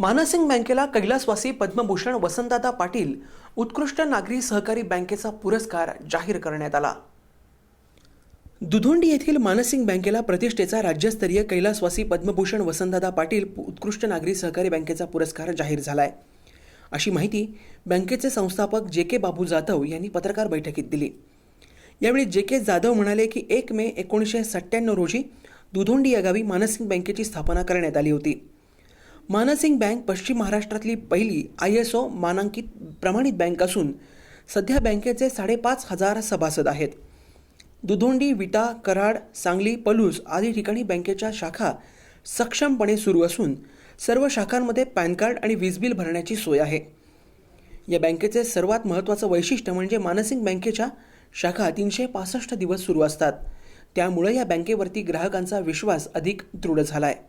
मानसिंग बँकेला कैलासवासी पद्मभूषण वसंतदादा पाटील उत्कृष्ट नागरी सहकारी बँकेचा पुरस्कार जाहीर करण्यात आला. दुधोंडी येथील मानसिंग बँकेला प्रतिष्ठेचा राज्यस्तरीय कैलासवासी पद्मभूषण वसंतदादा पाटील उत्कृष्ट नागरी सहकारी बँकेचा पुरस्कार जाहीर झाला आहे अशी माहिती बँकेचे संस्थापक जे के बाबू जाधव यांनी पत्रकार बैठकीत दिली. यावेळी जे के जाधव म्हणाले की एक मे एकोणीसशे सत्त्याण्णव रोजी दुधोंडी या गावी मानसिंग बँकेची स्थापना करण्यात आली होती. मानसिंग बँक पश्चिम महाराष्ट्रातली पहिली आय एस ओ मानांकित प्रमाणित बँक असून सध्या बँकेचे साडेपाच हजार सभासद आहेत. दुधोंडी विटा कराड सांगली पलूस आदी ठिकाणी बँकेच्या शाखा सक्षमपणे सुरू असून सर्व शाखांमध्ये पॅन कार्ड आणि वीज बिल भरण्याची सोय आहे. या बँकेचे सर्वात महत्त्वाचं वैशिष्ट्य म्हणजे मानसिंग बँकेच्या शाखा तीनशे पासष्ट दिवस सुरू असतात. त्यामुळे या बँकेवरती ग्राहकांचा विश्वास अधिक दृढ झाला आहे